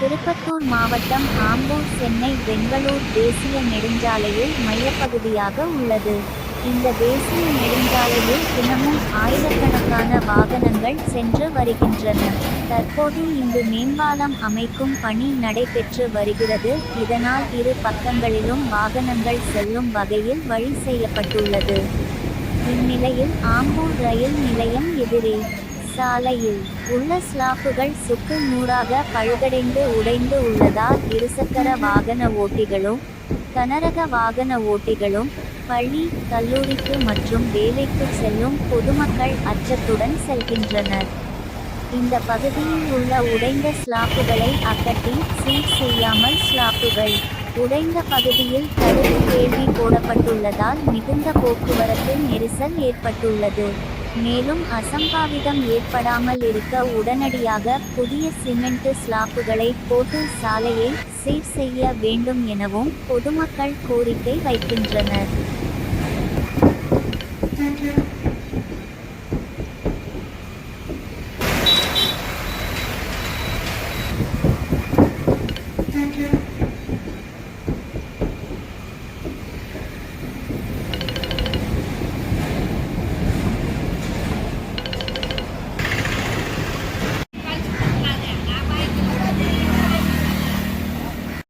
திருப்பத்தூர் மாவட்டம் ஆம்பூர் சென்னை பெங்களூர் தேசிய நெடுஞ்சாலையில் மையப்பகுதியாக உள்ளது. இந்த தேசிய நெடுஞ்சாலையில் தினமும் ஆயிரக்கணக்கான வாகனங்கள் சென்று வருகின்றன. தற்போது இங்கு மேம்பாலம் அமைக்கும் பணி நடைபெற்று வருகிறது. இதனால் இரு பக்கங்களிலும் வாகனங்கள் செல்லும் வகையில் வழி செய்யப்பட்டுள்ளது. இந்நிலையில் ஆம்பூர் ரயில் நிலையம் எதிரே சாலையில் உள்ள ஸ்லாப்புகள் சுக்கு நூறாக பழுதடைந்து உடைந்து உள்ளதால் இருசக்கர வாகன ஓட்டிகளும் கனரக வாகன ஓட்டிகளும் பள்ளி கல்லூரிக்கு மற்றும் வேலைக்கு செல்லும் பொதுமக்கள் அச்சத்துடன் செல்கின்றனர். இந்த பகுதியில் உள்ள உடைந்த ஸ்லாப்புகளை அகட்டி சீர் செய்யாமல் ஸ்லாப்புகள் உடைந்த பகுதியில் தடுப்பு கேள்வி போடப்பட்டுள்ளதால் மிகுந்த போக்குவரத்து நெரிசல் ஏற்பட்டுள்ளது. மேலும் அசம்பாவிதம் ஏற்படாமல் இருக்க உடனடியாக புதிய சிமெண்ட் ஸ்லாப்புகளை போட்டு சாலையை சீர் செய்ய வேண்டும் எனவும் பொதுமக்கள் கோரிக்கை வைக்கின்றனர்.